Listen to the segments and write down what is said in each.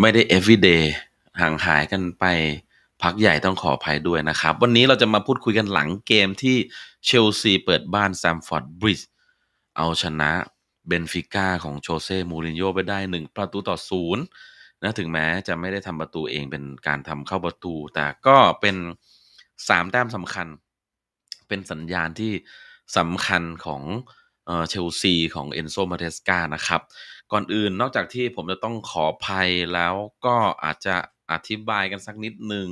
ไม่ได้ everyday ห่างหายกันไปพักใหญ่ต้องขออภัยด้วยนะครับ วันนี้เราจะมาพูดคุยกันหลังเกมที่เชลซีเปิดบ้านแซมฟอร์ดบริดจ์เอาชนะเบนฟิก้าของโชเซ่มูรินโญ่ไปได้หนึ่งประตูต่อศูนย์นะถึงแม้จะไม่ได้ทำประตูเองเป็นการทำเข้าประตู แต่ก็เป็นสามแต้มสำคัญ เป็นสัญญาณที่สำคัญของเชลซีของเอนโซมาเทสกานะครับ ก่อนอื่นนอกจากที่ผมจะต้องขอภัยแล้วก็อาจจะอธิบายกันสักนิดหนึ่ง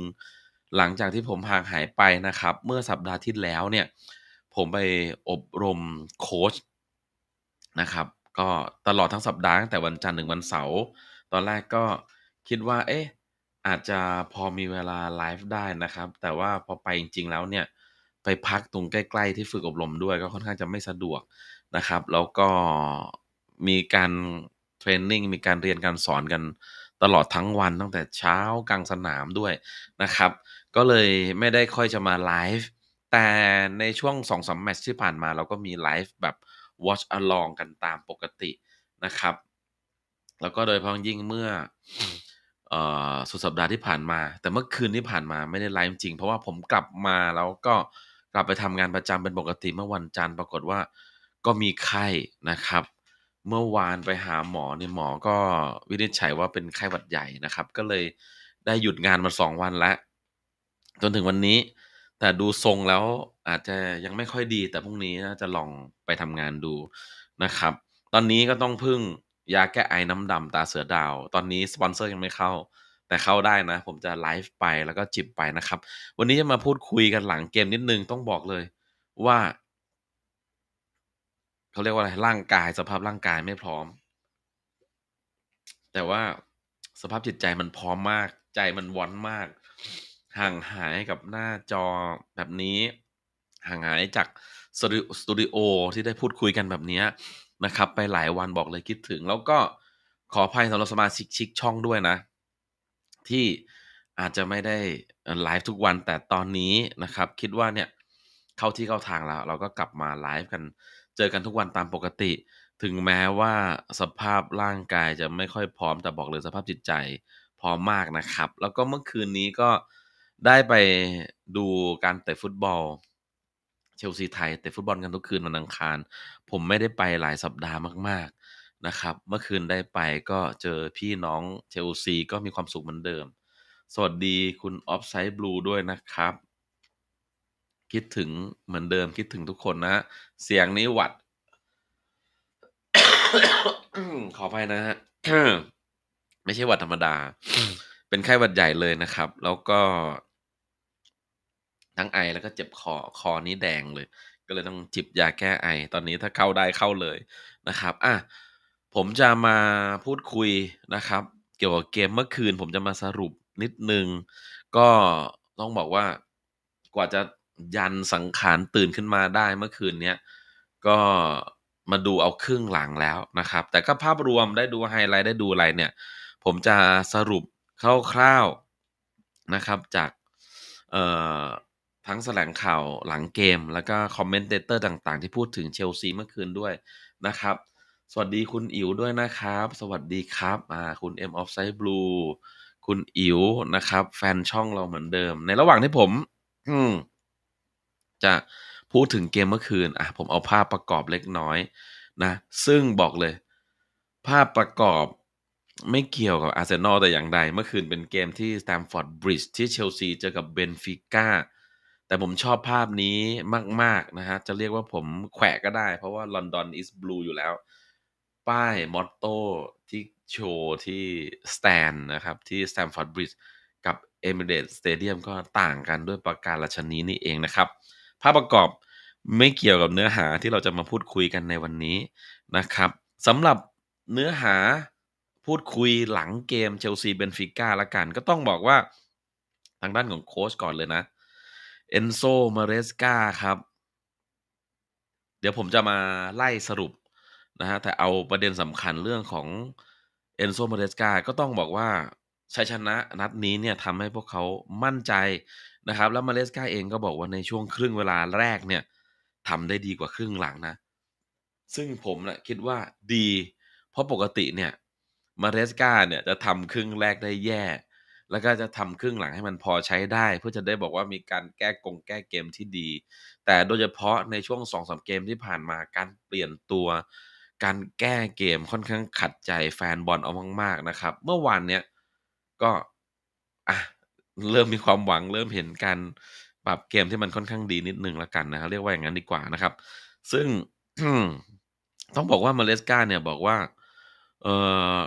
หลังจากที่ผมห่างหายไปนะครับ เมื่อสัปดาห์ที่แล้วเนี่ย ผมไปอบรมโค้ชนะครับ ก็ตลอดทั้งสัปดาห์ตั้งแต่วันจันทร์ถึงวันเสาร์ตอนแรกก็คิดว่า เอ๊ะอาจจะพอมีเวลาไลฟ์ได้นะครับ แต่ว่าพอไปจริง ๆ แล้วเนี่ย ไปพักตรงใกล้ ๆ ที่ฝึกอบรมด้วยก็ค่อนข้างจะไม่สะดวกนะครับ แล้วก็ มีการเทรนนิ่งมีการเรียนการสอนกันตลอดทั้งวันตั้งแต่เช้ากลางสนามด้วยนะครับ ก็เลยไม่ได้ค่อยจะมาไลฟ์แต่ในช่วง2อสมแมตช์ที่ผ่านมาเราก็มีไลฟ์แบบ watch along กันตามปกตินะครับ แล้วก็โดยเฉพาะยิ่งเมื่ออสุดสัปดาห์ที่ผ่านมา แต่เมื่อคืนที่ผ่านมาไม่ได้ไลฟ์จริง เพราะว่าผมกลับมาแล้วก็กลับไปทำงานประจำเป็นปกติเมื่อวันจันทร์ปรากฏว่าก็มีไข้นะครับ เมื่อวานไปหาหมอเนี่ยหมอก็วินิจฉัยว่าเป็นไข้หวัดใหญ่นะครับ ก็เลยได้หยุดงานมาสองวันแล้ว จนถึงวันนี้ แต่ดูทรงแล้วอาจจะยังไม่ค่อยดี แต่พรุ่งนี้น่าจะลองไปทำงานดูนะครับ ตอนนี้ก็ต้องพึ่งยาแก้ไอน้ำดำตาเสือดาว ตอนนี้สปอนเซอร์ยังไม่เข้า แต่เข้าได้นะ ผมจะไลฟ์ไปแล้วก็จิบไปนะครับ วันนี้จะมาพูดคุยกันหลังเกมนิดนึงต้องบอกเลยว่า เขาเรียกว่าอะไรร่างกายสภาพร่างกายไม่พร้อม แต่ว่าสภาพจิตใจมันพร้อมมาก ใจมันวอนมาก ห่างหายกับหน้าจอแบบนี้ ห่างหายจากสตูดิโอที่ได้พูดคุยกันแบบนี้นะครับ ไปหลายวันบอกเลยคิดถึง แล้วก็ขออภัยสำหรับสมาชิกชิกช่องด้วยนะ ที่อาจจะไม่ได้ไลฟ์ทุกวันแต่ตอนนี้นะครับ คิดว่าเนี่ยเข้าที่เข้าทางแล้ว เราก็กลับมาไลฟ์กัน เจอกันทุกวันตามปกติ ถึงแม้ว่าสภาพร่างกายจะไม่ค่อยพร้อมแต่บอกเลยสภาพจิตใจพร้อมมากนะครับ แล้วก็เมื่อคืนนี้ก็ได้ไปดูการเตะฟุตบอล เชลซีไทยเตะฟุตบอลกันทุกคืนวันอังคาร ผมไม่ได้ไปหลายสัปดาห์มากๆนะครับ เมื่อคืนได้ไปก็เจอพี่น้องเชลซีก็มีความสุขเหมือนเดิม สวัสดีคุณออฟไซด์บลูด้วยนะครับ คิดถึงเหมือนเดิมคิดถึงทุกคนนะเสียงนี้หวัด ขออภัยนะฮะไม่ใช่หวัดธรรมดา เป็นไข้หวัดใหญ่เลยนะครับ แล้วก็ ทั้งไอแล้วก็เจ็บคอคอนี้แดงเลย ก็เลยต้องจิบยาแก้ไอ ตอนนี้ถ้าเข้าได้เข้าเลยนะครับอะผมจะมาพูดคุยนะครับ เกี่ยวกับเกมเมื่อคืน ผมจะมาสรุปนิดนึง ก็ต้องบอกว่ากว่าจะ ยันสังขารตื่นขึ้นมาได้เมื่อคืนเนี้ยก็มาดูเอาครึ่งหลังแล้วนะครับ แต่ก็ภาพรวมได้ดูไฮไลท์ได้ดูอะไรเนี่ย ผมจะสรุปคร่าวๆนะครับจากทั้งแสลงข่าวหลังเกม แล้วก็คอมเมนเตอร์ต่างๆ ที่พูดถึงเชลซีเมื่อคืนด้วยนะครับ สวัสดีคุณอิ๋วด้วยนะครับ สวัสดีครับอ่าคุณ M of Side Blue คุณอิ๋วนะครับ แฟนช่องเราเหมือนเดิม ในระหว่างที่ผม อืม จะพูดถึงเกมเมื่อคืนอะผมเอาภาพประกอบเล็กน้อยนะซึ่งบอกเลย ภาพประกอบไม่เกี่ยวกับอาร์เซนอลแต่อย่างใด เมื่อคืนเป็นเกมที่สแตมฟอร์ดบริดจ์ที่เชลซีเจอกับเบนฟิก้าแต่ผมชอบภาพนี้มาก ๆ นะฮะ จะเรียกว่าผมแขวะก็ได้ เพราะว่าลอนดอนอิสบลูอยู่แล้ว ป้ายมอตโต้ที่โชว์ที่สแตนนะครับ ที่สแตมฟอร์ดบริดจ์กับเอมิเรตสเตเดียมก็ต่างกันด้วยประการละชนีนี่เองนะครับ ภาพประกอบไม่เกี่ยวกับเนื้อหาที่เราจะมาพูดคุยกันในวันนี้นะครับสำหรับเนื้อหาพูดคุยหลังเกมเชลซีเบนฟิก้าละกัน ก็ต้องบอกว่าทางด้านของโค้ชก่อนเลยนะเอนโซมาเรสกาครับ เดี๋ยวผมจะมาไล่สรุปนะฮะแต่เอาประเด็นสำคัญเรื่องของเอนโซมาเรสกาก็ต้องบอกว่า ชัยชนะนัดนี้เนี่ยทำให้พวกเขามั่นใจนะครับ แล้วมาเลสกาเองก็บอกว่าในช่วงครึ่งเวลาแรกเนี่ยทำได้ดีกว่าครึ่งหลังนะ ซึ่งผมนะคิดว่าดี เพราะปกติเนี่ยมาเรสกาเนี่ยจะทำครึ่งแรกได้แย่ แล้วก็จะทำครึ่งหลังให้มันพอใช้ได้ เพื่อจะได้บอกว่ามีการแก้กงแก้เกมที่ดี แต่โดยเฉพาะในช่วง2-3เกมที่ผ่านมาการเปลี่ยนตัวการแก้เกมค่อนข้างขัดใจแฟนบอลเอามากๆนะครับ เมื่อวานเนี้ย ก็อะเริ่มมีความหวังเริ่มเห็นการปรับเกมที่มันค่อนข้างดีนิดนึงแล้วกันนะครับเรียกว่าอย่างนั้นดีกว่านะครับ ซึ่งต้องบอกว่ามาเลสกาเนี่ยบอกว่าเอ่อ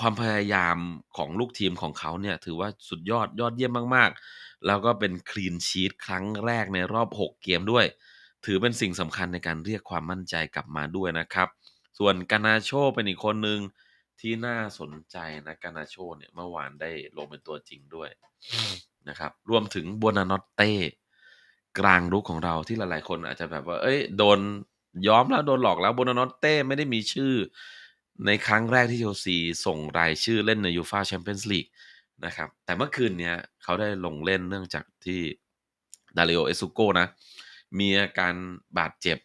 ความพยายามของลูกทีมของเขาเนี่ย ถือว่าสุดยอดยอดเยี่ยมมาก ๆ แล้วก็เป็นคลีนชีตครั้งแรกในรอบ 6 เกมด้วย ถือเป็นสิ่งสำคัญในการเรียกความมั่นใจกลับมาด้วยนะครับ ส่วนกานาโชเป็นอีกคนหนึ่ง ที่น่าสนใจนะกานาโชเนี่ยเมื่อวานได้ลงเป็นตัวจริงด้วยนะครับ รวมถึงโบนานอตเต้กลางรุกของเราที่หลายๆคนอาจจะแบบว่า เอ้ยโดนย้อมแล้วโดนหลอกแล้วโบนานอตเต้ไม่ได้มีชื่อ ในครั้งแรกที่เชลซีส่งรายชื่อเล่นในยูฟาแชมเปี้ยนส์ลีกนะครับ แต่เมื่อคืนเนี้ยเขาได้ลงเล่นเนื่องจากที่ดาริโอเอซุโกนะ มีอาการบาดเจ็บ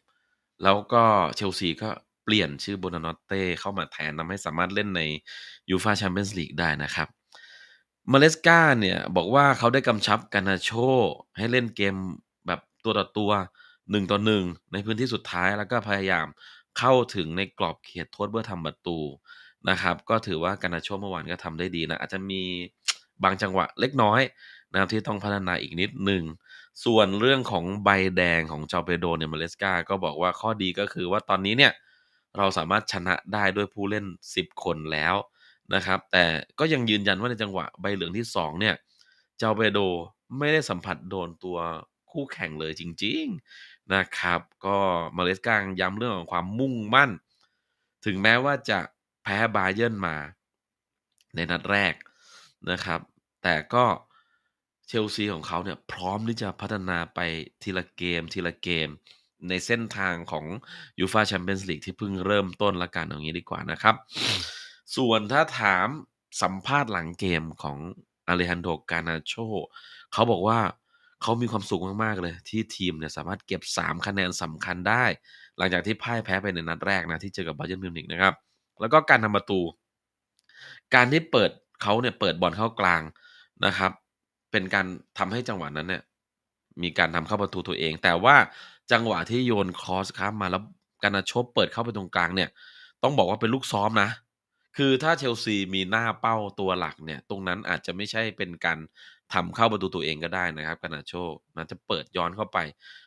แล้วก็เชลซีก็ เปลี่ยนชื่อโบนานอตเต้เข้ามาแทนทำให้สามารถเล่นในยูฟาแชมเปี้ยนส์ลีกได้นะครับมาเลสกาเนี่ยบอกว่าเขาได้กำชับกานาโช ให้เล่นเกมแบบตัวต่อตัวหนึ่งต่อหนึ่งในพื้นที่สุดท้ายแล้วก็พยายามเข้าถึงในกรอบเขตโทษเพื่อทำประตูนะครับ ก็ถือว่ากานาโชเมื่อวานก็ทำได้ดีนะ อาจจะมีบางจังหวะเล็กน้อยนะครับที่ต้องพัฒนาอีกนิดหนึ่ง ส่วนเรื่องของใบแดงของจอเปโดเนี่ยมาเลสกาก็บอกว่าข้อดีก็คือว่าตอนนี้เนี่ย เราสามารถชนะได้ด้วยผู้เล่น 10 คนแล้วนะครับ แต่ก็ยังยืนยันว่าในจังหวะใบเหลืองที่ 2 เนี่ย เจ้าเปโดไม่ได้สัมผัสโดนตัวคู่แข่งเลยจริง ๆนะครับ ก็มาเลสกาย้ำเรื่องของความมุ่งมั่น ถึงแม้ว่าจะแพ้บาเยิร์นมาในนัดแรกนะครับ แต่ก็เชลซีของเขาเนี่ยพร้อมที่จะพัฒนาไปทีละเกมทีละเกม ในเส้นทางของยูฟาแชมเปี้ยนส์ลีกที่เพิ่งเริ่มต้นละกันอย่างนี้ดีกว่านะครับ ส่วนถ้าถามสัมภาษณ์หลังเกมของอเลฮันโดกานาโชเขาบอกว่าเขามีความสุขมาก ๆ เลยที่ทีมเนี่ยสามารถเก็บ 3 คะแนนสำคัญได้ หลังจากที่พ่ายแพ้ไปในนัดแรกนะ ที่เจอกับบาเยิร์นมิวนิกนะครับ แล้วก็การทำประตู การที่เปิดเขาเนี่ยเปิดบอลเข้ากลางนะครับ เป็นการทำให้จังหวะนั้นเนี่ยมีการทำเข้าประตูตัวเอง แต่ว่า จังหวะที่โยนคอสข้ามมาแล้วกานาโชเปิดเข้าไปตรงกลางเนี่ย ต้องบอกว่าเป็นลูกซ้อมนะ คือถ้าเชลซีมีหน้าเป้าตัวหลักเนี่ย ตรงนั้นอาจจะไม่ใช่เป็นการทำเข้าประตูตัวเองก็ได้นะครับกานาโชนะจะเปิดย้อนเข้าไป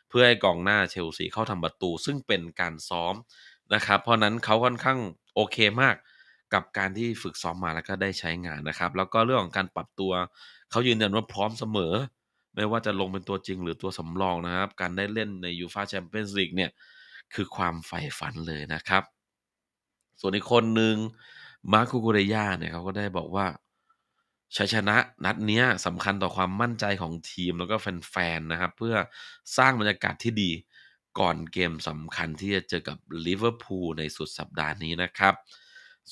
เพื่อให้กองหน้าเชลซีเข้าทำประตู ซึ่งเป็นการซ้อมนะครับ เพราะนั้นเขาค่อนข้างโอเคมากกับการที่ฝึกซ้อมมาแล้วก็ได้ใช้งานนะครับ แล้วก็เรื่องของการปรับตัว เขายืนยันว่าพร้อมเสมอ ไม่ว่าจะลงเป็นตัวจริงหรือตัวสำรองนะครับ การได้เล่นในยูฟาแชมเปี้ยนส์ลีกเนี่ย คือความใฝ่ฝันเลยนะครับ ส่วนอีกคนหนึ่งมาร์คูกุเรยาเนี่ยเขาก็ได้บอกว่าชัยชนะนัดเนี้ยสำคัญต่อความมั่นใจของทีมแล้วก็แฟนๆนะครับ เพื่อสร้างบรรยากาศที่ดีก่อนเกมสำคัญที่จะเจอกับลิเวอร์พูลในสุดสัปดาห์นี้นะครับ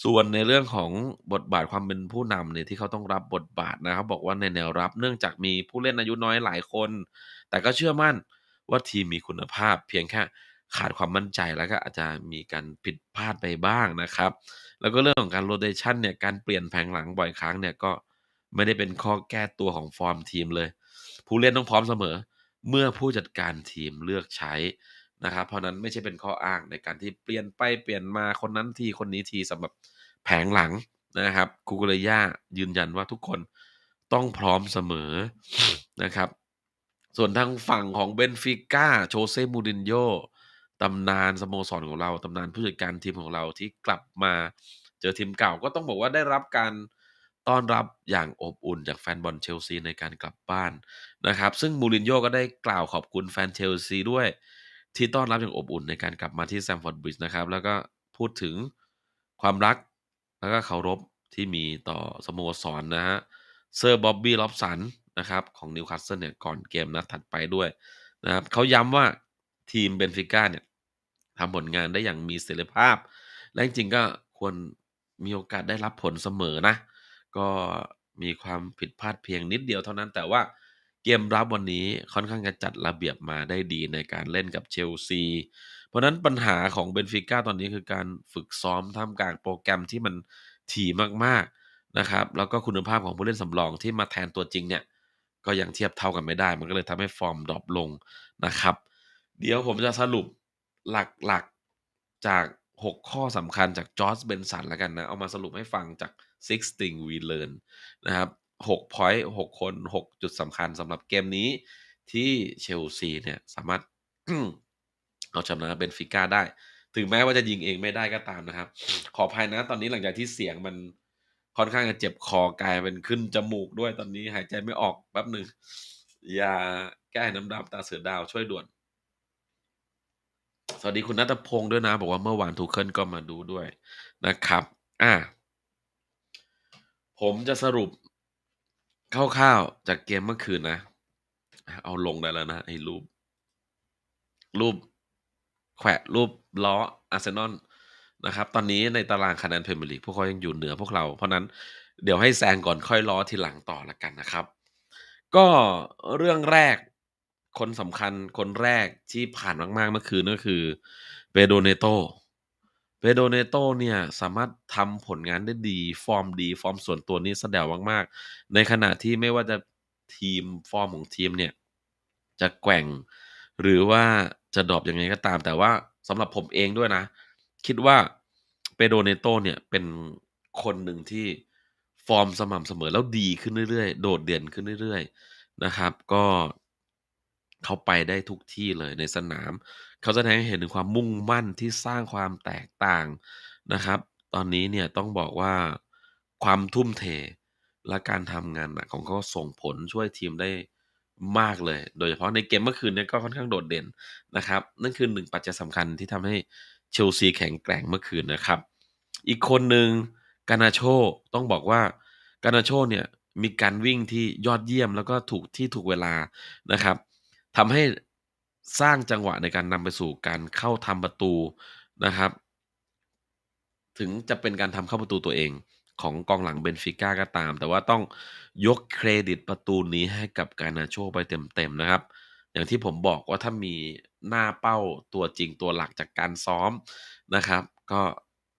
ส่วนในเรื่องของบทบาทความเป็นผู้นำเนี่ยที่เขาต้องรับบทบาทนะครับบอกว่าในแนวรับเนื่องจากมีผู้เล่นอายุน้อยหลายคน แต่ก็เชื่อมั่นว่าทีมมีคุณภาพ เพียงแค่ขาดความมั่นใจแล้วก็อาจจะมีการผิดพลาดไปบ้างนะครับ แล้วก็เรื่องของการโรเ t ชันเนี่ยการเปลี่ยนแผงหลังบ่อยครั้งเนี่ยก็ไม่ได้เป็นข้อแก้ตัวของฟอร์มทีมเลย ผู้เล่นต้องพร้อมเสมอ เมื่อผู้จัดการทีมเลือกใช้ นะครับเพราะนั้นไม่ใช่เป็นข้ออ้างในการที่เปลี่ยนไปเปลี่ยนมาคนนั้นทีคนนี้ทีสำหรับแผงหลังนะครับคูกุเรย่ายืนยันว่าทุกคนต้องพร้อมเสมอนะครับ ส่วนทางฝั่งของเบนฟิก้าโชเซ่มูรินโญ่ตำนานสโมสรของเราตำนานผู้จัดการทีมของเราที่กลับมาเจอทีมเก่าก็ต้องบอกว่าได้รับการต้อนรับอย่างอบอุ่นจากแฟนบอลเชลซีในการกลับบ้านนะครับ ซึ่งมูรินโญ่ก็ได้กล่าวขอบคุณแฟนเชลซีด้วย ที่ต้อนรับอย่างอบอุ่นในการกลับมาที่แซมฟอร์ดบริดจ์นะครับ แล้วก็พูดถึงความรักแล้วก็เคารพที่มีต่อสโมสรนะฮะเซอร์บ๊อบบี้ล็อบสันนะครับของนิวคาสเซิลเนี่ยก่อนเกมนัดถัดไปด้วยนะครับเขาย้ำว่าทีมเบนฟิก้าเนี่ยทำผลงานได้อย่างมีเสรีภาพ และจริงก็ควรมีโอกาสได้รับผลเสมอนะ ก็มีความผิดพลาดเพียงนิดเดียวเท่านั้นแต่ว่า เกมรับวันนี้ค่อนข้างจะจัดระเบียบมาได้ดีในการเล่นกับเชลซี เพราะนั้นปัญหาของเบนฟิก้าตอนนี้คือการฝึกซ้อมท่ามกลางโปรแกรมที่มันถี่มากๆนะครับแล้วก็คุณภาพของผู้เล่นสำรองที่มาแทนตัวจริงเนี่ยก็ยังเทียบเท่ากันไม่ได้ มันก็เลยทำให้ฟอร์มดรอปลงนะครับ เดี๋ยวผมจะสรุปหลักๆจาก 6 ข้อสำคัญจากจอร์จเบนสันแล้วกันนะ เอามาสรุปให้ฟังจาก Six Things We Learn นะครับ 6 point 6 คน 6 จุดสำคัญสำหรับเกมนี้ที่เชลซีเนี่ยสามารถเอาชนะเบนฟิก้าได้ ถึงแม้ว่าจะยิงเองไม่ได้ก็ตามนะครับ ขออภัยนะตอนนี้หลังจากที่เสียงมันค่อนข้างจะเจ็บคอกลายเป็นขึ้นจมูกด้วยตอนนี้หายใจไม่ออกแป๊บหนึ่งยาแก้น้ำดำตาเสือดาวช่วยด่วน สวัสดีคุณนัทพงศ์ด้วยนะ บอกว่าเมื่อวานทูเคิลก็มาดูด้วยนะครับ อะผมจะสรุป คร่าว ๆ จากเกมเมื่อคืนนะ เอาลงได้แล้วนะไอ้รูป รูป แขวะรูปล้ออาร์เซนอลนะครับ ตอนนี้ในตารางคะแนนพรีเมียร์ลีกพวกเขายังอยู่เหนือพวกเรา เพราะนั้นเดี๋ยวให้แซงก่อนค่อยล้อทีหลังต่อละกันนะครับ ก็เรื่องแรกคนสำคัญคนแรกที่ผ่านมาก ๆ เมื่อคืนก็คือเปโดเนโต เปโดเนโตเนี่ยสามารถทำผลงานได้ดี ฟอร์มดี ฟอร์มส่วนตัวนี้แสดงมากๆ ในขณะที่ไม่ว่าจะทีมฟอร์มของทีมเนี่ย จะแกว่ง หรือว่าจะดรอปยังไงก็ตาม แต่ว่าสำหรับผมเองด้วยนะ คิดว่าเปโดเนโตเนี่ยเป็นคนหนึ่งที่ฟอร์มสม่ำเสมอแล้วดีขึ้นเรื่อยๆ โดดเด่นขึ้นเรื่อยๆ นะครับ ก็เขาไปได้ทุกที่เลยในสนาม เขาแสดงให้เห็นถึงความมุ่งมั่นที่สร้างความแตกต่างนะครับ ตอนนี้เนี่ยต้องบอกว่าความทุ่มเทและการทำงานหนักของเขาส่งผลช่วยทีมได้มากเลย โดยเฉพาะในเกมเมื่อคืนเนี่ยก็ค่อนข้างโดดเด่นนะครับ นั่นคือหนึ่งปัจจัยสำคัญที่ทำให้เชลซีแข็งแกร่งเมื่อคืนนะครับ อีกคนหนึ่งกานาโชต้องบอกว่ากานาโชเนี่ยมีการวิ่งที่ยอดเยี่ยมแล้วก็ถูกที่ถูกเวลานะครับทำให้ สร้างจังหวะในการนำไปสู่การเข้าทำประตูนะครับ ถึงจะเป็นการทำเข้าประตูตัวเองของกองหลังเบนฟิก้าก็ตาม แต่ว่าต้องยกเครดิตประตูนี้ให้กับกานาโชไปเต็มๆนะครับ อย่างที่ผมบอกว่าถ้ามีหน้าเป้าตัวจริงตัวหลักจากการซ้อมนะครับ ก็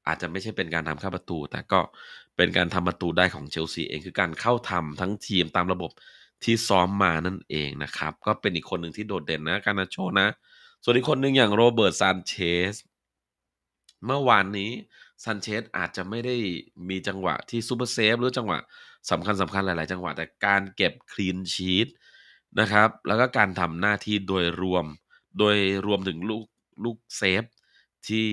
อาจจะไม่ใช่เป็นการทำเข้าประตู แต่ก็เป็นการทำประตูได้ของเชลซีเองคือการเข้าทำทั้งทีมตามระบบ ที่ซ้อมมานั่นเองนะครับ ก็เป็นอีกคนหนึ่งที่โดดเด่นนะกานาโชนะ ส่วนอีกคนหนึ่งอย่างโรเบิร์ตซานเชสเมื่อวานนี้ซันเชสอาจจะไม่ได้มีจังหวะที่ซูเปอร์เซฟหรือจังหวะสำคัญสำคัญหลาย ๆ จังหวะ แต่การเก็บคลีนชีตนะครับ แล้วก็การทำหน้าที่โดยรวม โดยรวมถึงลูกลูกเซฟที่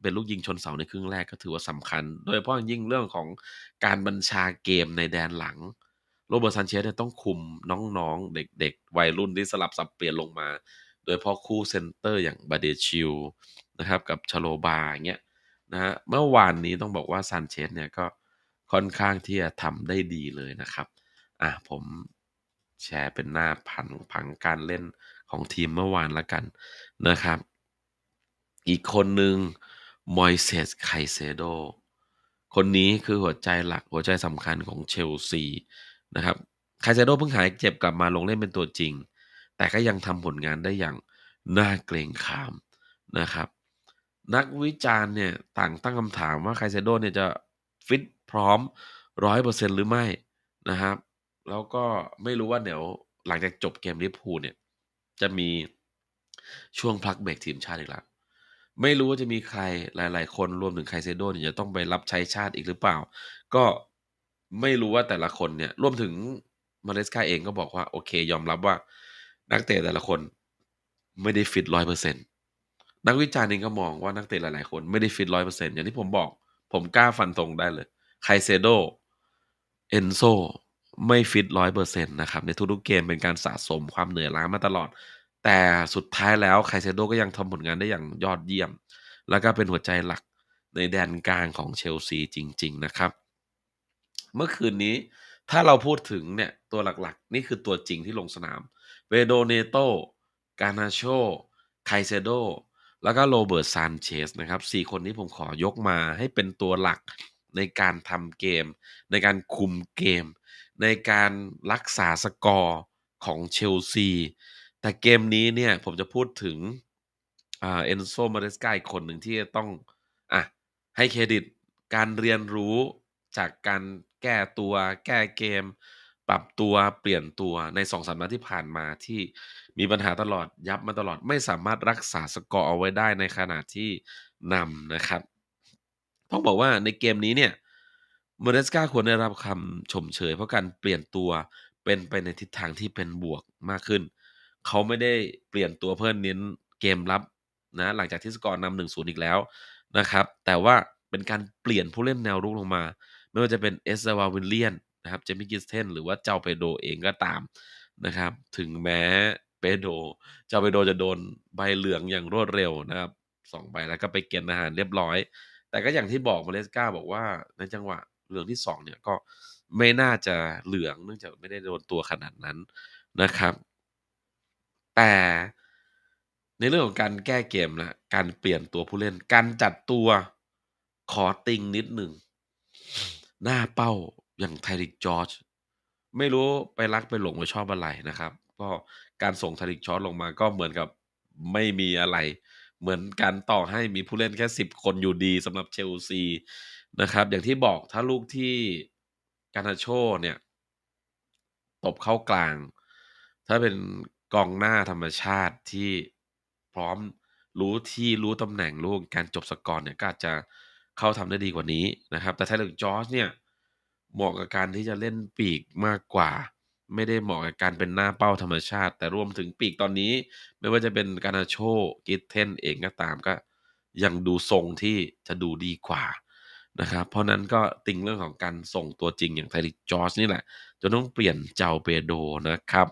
เป็นลูกยิงชนเสาในครึ่งแรกก็ถือว่าสำคัญ โดยเฉพาะยิ่งเรื่องของการบัญชาเกมในแดนหลัง โรเบิร์ตซันเชสเนี่ยต้องคุมน้องๆ เด็กๆ วัยรุ่นที่สลับสับเปลี่ยนลงมา โดยพาะคู่เซนเตอร์อย่างบาเดชิลนะครับกับชโลบาอย่างเงี้ยนะฮะเมื่อวานนี้ต้องบอกว่าซานเชสเนี่ยก็ค่อนข้างที่จะทำได้ดีเลยนะครับอะผมแชร์เป็นหน้าผังผังการเล่นของทีมเมื่อวานละกันนะครับ อีกคนหนึ่งมอยเซสไคเซโดคนนี้คือหัวใจหลักหัวใจสำคัญของเชลซี นะครับไคเซโดเพิ่งหายเจ็บกลับมาลงเล่นเป็นตัวจริง แต่ก็ยังทำผลงานได้อย่างน่าเกรงขามนะครับ นักวิจารณ์เนี่ยต่างตั้งคำถามว่าไคเซโดเนี่ยจะฟิตพร้อมร้อยเปอร์เซ็นหรือไม่นะครับ แล้วก็ไม่รู้ว่าเดี๋ยวหลังจากจบเกมลิเวอร์พูลเนี่ย จะมีช่วงพักเบรกทีมชาติอีกแล้วไม่รู้ว่าจะมีใครหลาย ๆ คนรวมถึงไคเซโดเนี่ยจะต้องไปรับใช้ชาติอีกหรือเปล่า ก็ ไม่รู้ว่าแต่ละคนเนี่ยรวมถึงมาเลสกาเองก็บอกว่า โอเค ยอมรับว่า นักเตะแต่ละคนไม่ได้ฟิตร้อยเปอร์เซ็นต์นักวิจารณ์เองก็มองว่านักเตะหลายๆคนไม่ได้ฟิตร้อยเปอร์เซ็นต์อย่างที่ผมบอก ผมกล้าฟันธงได้เลยไคเซโดเอนโซไม่ฟิตร้อยเปอร์เซ็นต์นะครับ ในทุกๆเกมเป็นการสะสมความเหนื่อยล้ามาตลอด แต่สุดท้ายแล้วไคเซโดก็ยังทำผลงานได้อย่างยอดเยี่ยม แล้วก็เป็นหัวใจหลักในแดนกลางของเชลซีจริง ๆ นะครับ เมื่อคืนนี้ถ้าเราพูดถึงเนี่ยตัวหลักๆ นี่คือตัวจริงที่ลงสนามเวโดเนโตกานาโชไคเซโดแล้วก็โรเบิร์ตซานเชสนะครับสี่คนนี้ผมขอยกมาให้เป็นตัวหลักในการทำเกม ในการคุมเกม ในการรักษาสกอร์ของเชลซีแต่เกมนี้เนี่ยผมจะพูดถึงเอนโซมาเรสกาอีกคนหนึ่งที่ต้องอะให้เครดิตการเรียนรู้จากการ แก้ตัวแก้เกม ปรับตัวเปลี่ยนตัวใน2-3นัดที่ผ่านมาที่มีปัญหาตลอดยับมาตลอดไม่สามารถรักษาสกอร์เอาไว้ได้ในขณะที่นำนะครับต้องบอกว่าในเกมนี้เนี่ย Maresca ควรได้รับคำชมเชย เพราะการเปลี่ยนตัวเป็นไปในทิศทางที่เป็นบวกมากขึ้น เขาไม่ได้เปลี่ยนตัวเพื่อเน้นเกมรับนะหลังจากที่สกอร์นำ1-0อีกแล้วนะครับ แต่ว่าเป็นการเปลี่ยนผู้เล่นแนวรุกลงมา ไม่ว่าจะเป็น Ezra Willian นนะครับ Jamie Gibson หรือว่า João Pedro เองก็ตามนะครับ ถึงแม้ Pedro João Pedro จะโดนใบเหลืองอย่างรวดเร็วนะครับ2ใบแล้วก็ไปเกณฑ์อาหารเรียบร้อย แต่ก็อย่างที่บอก Maresca บอกว่าในจังหวะเหลืองที่2เนี่ยก็ไม่น่าจะเหลืองเนื่องจากไม่ได้โดนตัวขนาดนั้นนะครับ แต่ในเรื่องของการแก้เกมนะการเปลี่ยนตัวผู้เล่น การจัดตัวขอติงนิดหนึ่ง หน้าเป้าอย่าง Tyreek George ไม่รู้ไปรักไปหลงไปชอบอะไรนะครับ ก็การส่ง Tyreek George ลงมาก็เหมือนกับไม่มีอะไร เหมือนการต่อให้มีผู้เล่นแค่ 10 คนอยู่ดีสำหรับเชลซีนะครับ อย่างที่บอกถ้าลูกที่ Garnacho เนี่ย ตบเข้ากลาง ถ้าเป็นกองหน้าธรรมชาติที่พร้อมรู้ที่รู้ตำแหน่งรู้การจบสกอร์เนี่ยก็อาจจะ เขาทำได้ดีกว่านี้นะครับ แต่ Tyreek George เนี่ยเหมาะกับการที่จะเล่นปีกมากกว่า ไม่ได้เหมาะกับการเป็นหน้าเป้าธรรมชาติ แต่รวมถึงปีกตอนนี้ ไม่ว่าจะเป็น Garnacho Gitten เองก็ตามก็ ยังดูทรงที่จะดูดีกว่านะครับ เพราะนั้นก็ติงเรื่องของการส่งตัวจริงอย่าง Tyreek George นี่แหละจนต้องเปลี่ยน João Pedro นะครับ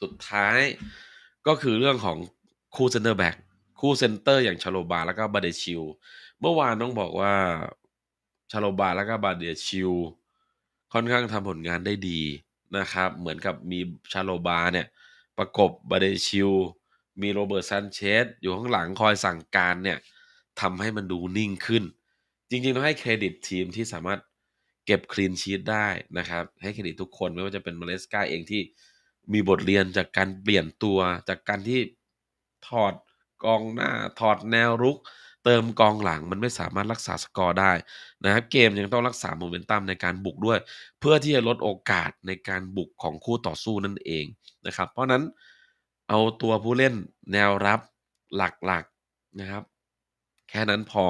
สุดท้ายก็คือเรื่องของคู่เซนเตอร์แบ็กคู่เซนเตอร์อย่าง Chalobah แล้วก็ Badiashile เเมื่อวานต้องบอกว่า Chalobah แล้วก็ Badiashile ค่อนข้างทำผลงานได้ดีนะครับ เหมือนกับมี Chalobah เนี่ยประกบ Badiashile มี Robert Sanchez อยู่ข้างหลังคอยสั่งการเนี่ยทำให้มันดูนิ่งขึ้น จริงๆต้องให้เครดิตทีมที่สามารถเก็บคลีนชีตได้นะครับ ให้เครดิตทุกคนไม่ว่าจะเป็น Maresca เองที่มีบทเรียนจากการเปลี่ยนตัวจากการที่ถอดกองหน้าถอดแนวรุก เติมกองหลังมันไม่สามารถรักษาสกอร์ได้นะครับเกมยังต้องรักษาโมเมนตัมในการบุกด้วย เพื่อที่จะลดโอกาสในการบุกของคู่ต่อสู้นั่นเองนะครับ เพราะนั้นเอาตัวผู้เล่นแนวรับหลักๆนะครับ แค่นั้นพอ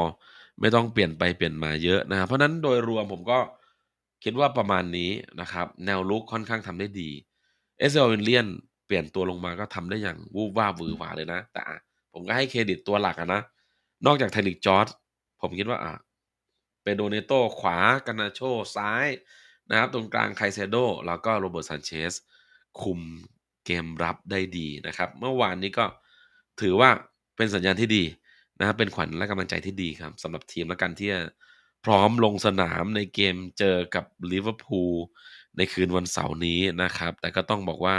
ไม่ต้องเปลี่ยนไปเปลี่ยนมาเยอะนะครับเพราะนั้นโดยรวมผมก็คิดว่าประมาณนี้นะครับ แนวรุกค่อนข้างทำได้ดีเอสเซลวินเลียนเปลี่ยนตัวลงมาก็ทำได้อย่างวูบว่าบวือหวาเลยนะ แต่ผมก็ให้เครดิตตัวหลักอะนะ นอกจากไทลิกจอร์ดผมคิดว่าอะเปโดเนโตขวากานาโชซ้ายนะครับ ตรงกลางไคเซโดแล้วก็โรเบิร์ตซานเชสคุมเกมรับได้ดีนะครับ เมื่อวานนี้ก็ถือว่าเป็นสัญญาณที่ดีนะครับเป็นขวัญและกำลังใจที่ดีครับสำหรับทีมและกันที่จะพร้อมลงสนามในเกมเจอกับลิเวอร์พูลในคืนวันเสาร์นี้นะครับ แต่ก็ต้องบอกว่า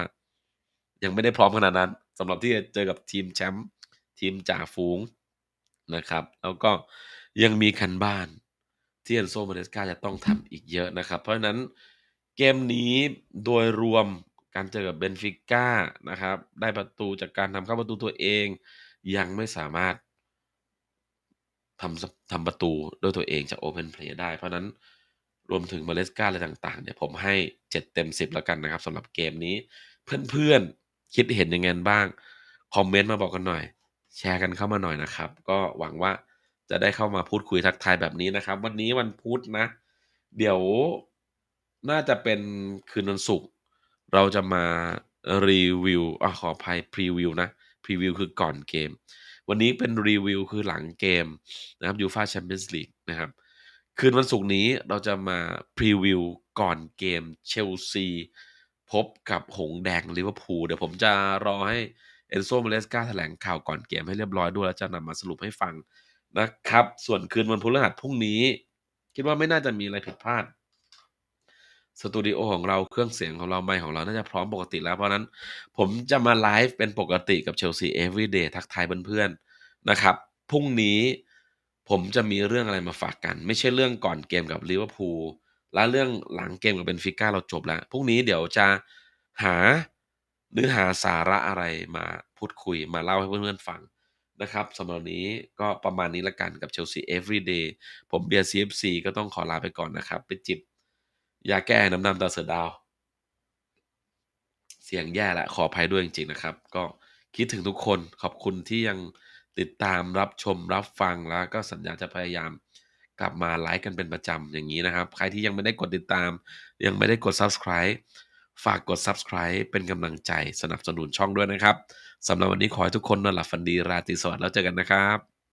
ยังไม่ได้พร้อมขนาดนั้นสำหรับที่จะเจอกับทีมแชมป์ทีมจ่าฝูง นะครับ แล้วก็ยังมีคันบ้านที่เอนโซมาเดสกาจะต้องทำอีกเยอะนะครับ เพราะฉะนั้นเกมนี้โดยรวมการเจอกับเบนฟิก้านะครับ ได้ประตูจากการทำเข้าประตูตัวเอง ยังไม่สามารถทำทำประตูด้วยตัวเองจากโอเพนเพลย์ได้ เพราะนั้นรวมถึงมาเลสกาอะไรต่างๆเนี่ยผมให้ 7 เต็ม 10 แล้วกันนะครับสำหรับเกมนี้ เพื่อนๆ คิดเห็นยังไงบ้าง คอมเมนต์มาบอกกันหน่อย แชร์กันเข้ามาหน่อยนะครับ ก็หวังว่าจะได้เข้ามาพูดคุยทักทายแบบนี้นะครับ วันนี้วันพุธนะ เดี๋ยวน่าจะเป็นคืนวันศุกร์เราจะมารีวิวอะขออภัยพรีวิวนะพรีวิวคือก่อนเกม วันนี้เป็นรีวิวคือหลังเกมนะครับยูฟาแชมเปี้ยนส์ลีกนะครับ คืนวันศุกร์นี้เราจะมาพรีวิวก่อนเกมเชลซีพบกับหงแดงลิเวอร์พูลเดี๋ยวผมจะรอให้ เอนโซมาเลสกาแถลงข่าวก่อนเกมให้เรียบร้อยด้วยแล้วจะนำมาสรุปให้ฟังนะครับ ส่วนคืนวันพฤหัสพรุ่งนี้ คิดว่าไม่น่าจะมีอะไรผิดพลาดสตูดิโอของเราเครื่องเสียงของเราไมค์ของเราน่าจะพร้อมปกติแล้วเพราะนั้น ผมจะมาไลฟ์เป็นปกติกับเชลซี everyday ทักทายเพื่อนๆนะครับพรุ่งนี้ผมจะมีเรื่องอะไรมาฝากกัน ไม่ใช่เรื่องก่อนเกมกับลิเวอร์พูลและเรื่องหลังเกมกับเบนฟิก้าเราจบแล้วพรุ่งนี้เดี๋ยวจะหา เนื้อหาสาระอะไรมาพูดคุยมาเล่าให้เพื่อนๆฟังนะครับสำหรับนี้ก็ประมาณนี้ละกันกับเชลซี everyday ผมเบียร์ CFC ก็ต้องขอลาไปก่อนนะครับ ไปจิบยาแก้น้ำดำตาเสือดาว เสียงแย่ละขออภัยด้วยจริงๆนะครับ ก็คิดถึงทุกคนขอบคุณที่ยังติดตามรับชมรับฟังแล้วก็สัญญาจะพยายามกลับมาไลฟ์กันเป็นประจำอย่างนี้นะครับ ใครที่ยังไม่ได้กดติดตาม ยังไม่ได้กด subscribe ฝากกด subscribe เป็นกำลังใจสนับสนุนช่องด้วยนะครับ สำหรับวันนี้ขอให้ทุกคนนอนหลับฝันดีราตรีสวัสดิ์แล้วเจอกันนะครับ